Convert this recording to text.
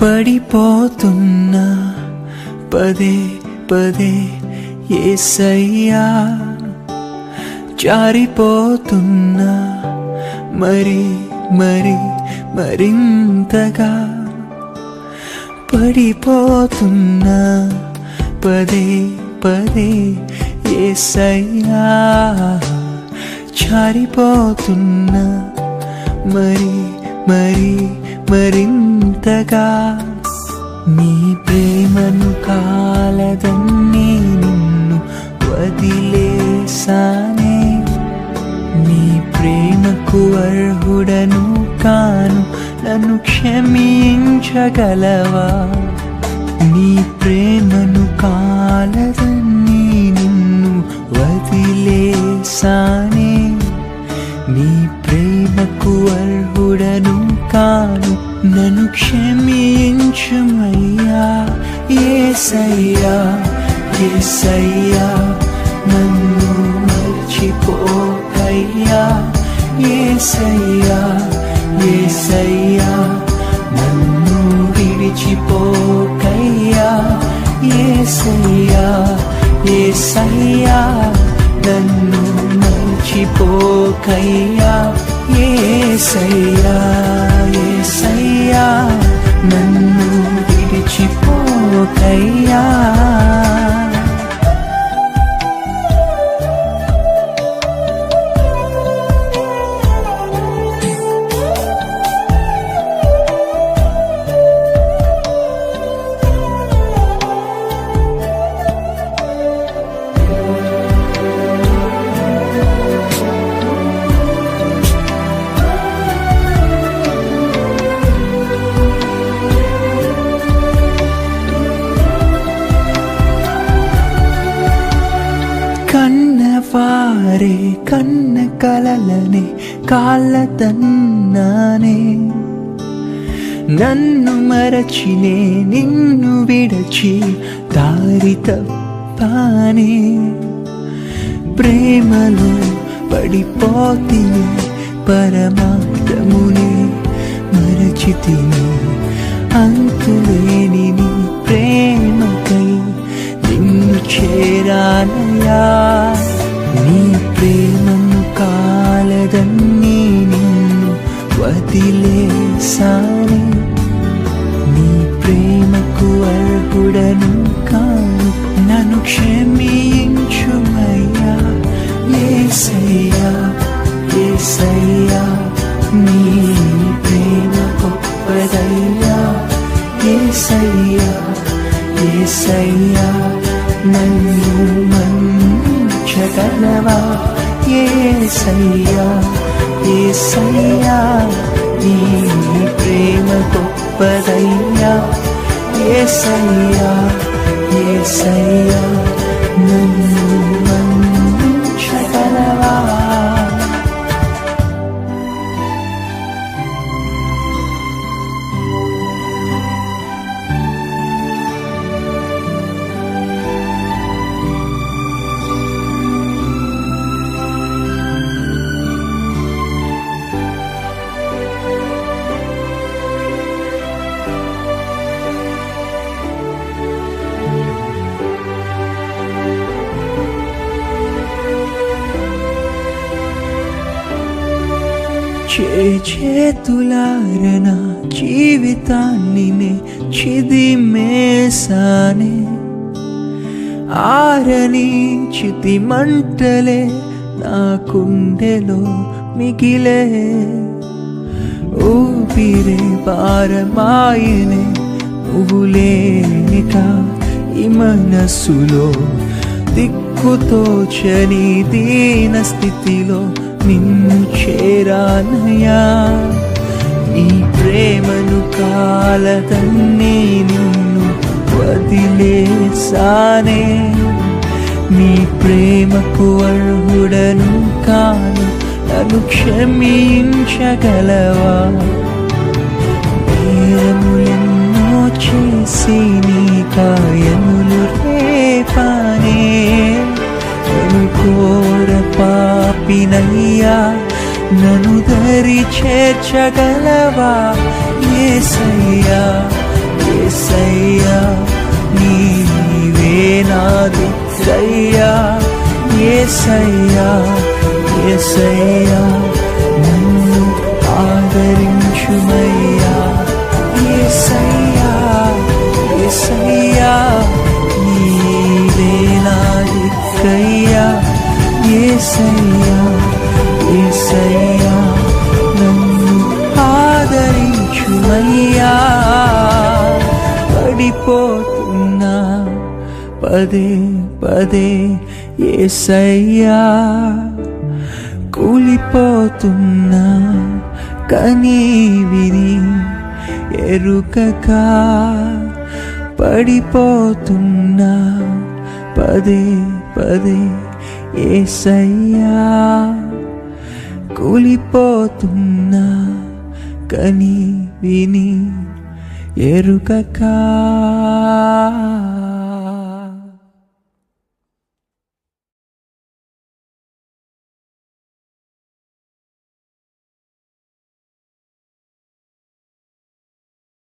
పడిపోతున్నా పదే పదే ఏసయ్యా జారిపోతున్నా మరి మరి మరింతగా పడిపోతున్నా పదే పదే ఏసయ్యా జారిపోతున్నా మరి మరి మరింతగా నీ ప్రేమను కాలదన్నీ నిన్ను వదిలేసానే నీ ప్రేమకు అర్హుడను కాను నన్ను క్షమించగలవా? నీ ప్రేమను కాలదన్నీ నిన్ను వదిలేసానే ప్రేమకు అర్హుడను కాను నన్ను క్షమించుమయ్యా. ఏసయ్యా ఏసయ్యా నన్ను మర్చిపోకయ్యా. ఏసయ్యా ఏసయ్యా నన్ను విడిచిపోకయ్యా. ఏసయ్యా ఏసయ్యా నన్ను మర్చిపోకయ్యా. ఏసయ్యా ఏసయ్యా నన్ను విడిచిపోకయ్యా. కన్నవారే కన్న కలలనే కాళ్ళతన్నానే. నన్ను మరచినే నిన్ను విడచి దారి తప్పానే. ప్రేమలో పడిపోతిని పరమార్థమునే మరచితిని. అంతులేని నీ ప్రేమకై నిన్ను చేరానయా ప్రేమను కాలదన్నీ నిన్ను వదిలేసానే నీ ప్రేమకు అర్హుడను కాను నన్ను క్షమించుమయ్యా ఏసయ్యా ఏసయ్యా నీ ప్రేమ గొప్పదయ్యా ఏసయ్యా ఏసయ్యా నన్ను మంచగలవా ఏసయ్యా ఏసయ్యా నీ ప్రేమ గొప్పదయ్యా. ఏసయ్యా ఏసయ్యా నన్ను చేతులారన జీవితాన్ని నే చిదిమేసానే ఆరని చితి మంటలే నా కుండెలో మిగిలే. ఊపిరే పారమాయనే నువ్వు లేనిక ఈ మనస్సులో దిక్కు నాకు తోచని దీన స్థితిలో నిన్ను చేరానయా నీ ప్రేమను కాలదన్నీ నిన్ను వదిలేసానే నీ ప్రేమకు అర్హుడను కాను నన్ను క్షమించగలవా? నేరములెన్నో చేసి నీ కాను పాపినయ్యా నను దరి చేర్చగలవా? ఏసయ్యా ఏసయ్యా నీవే నా దిక్కయ్యా ఏసయ్యా ఏసయ్యా. పదే పదే ఏసయ్యా కూలిపోతున్నా కనీ విని ఎరుకక పడిపోతున్నా పదే పదే ఏసయ్యా కూలిపోతున్నా కని విని ఎరుకకా.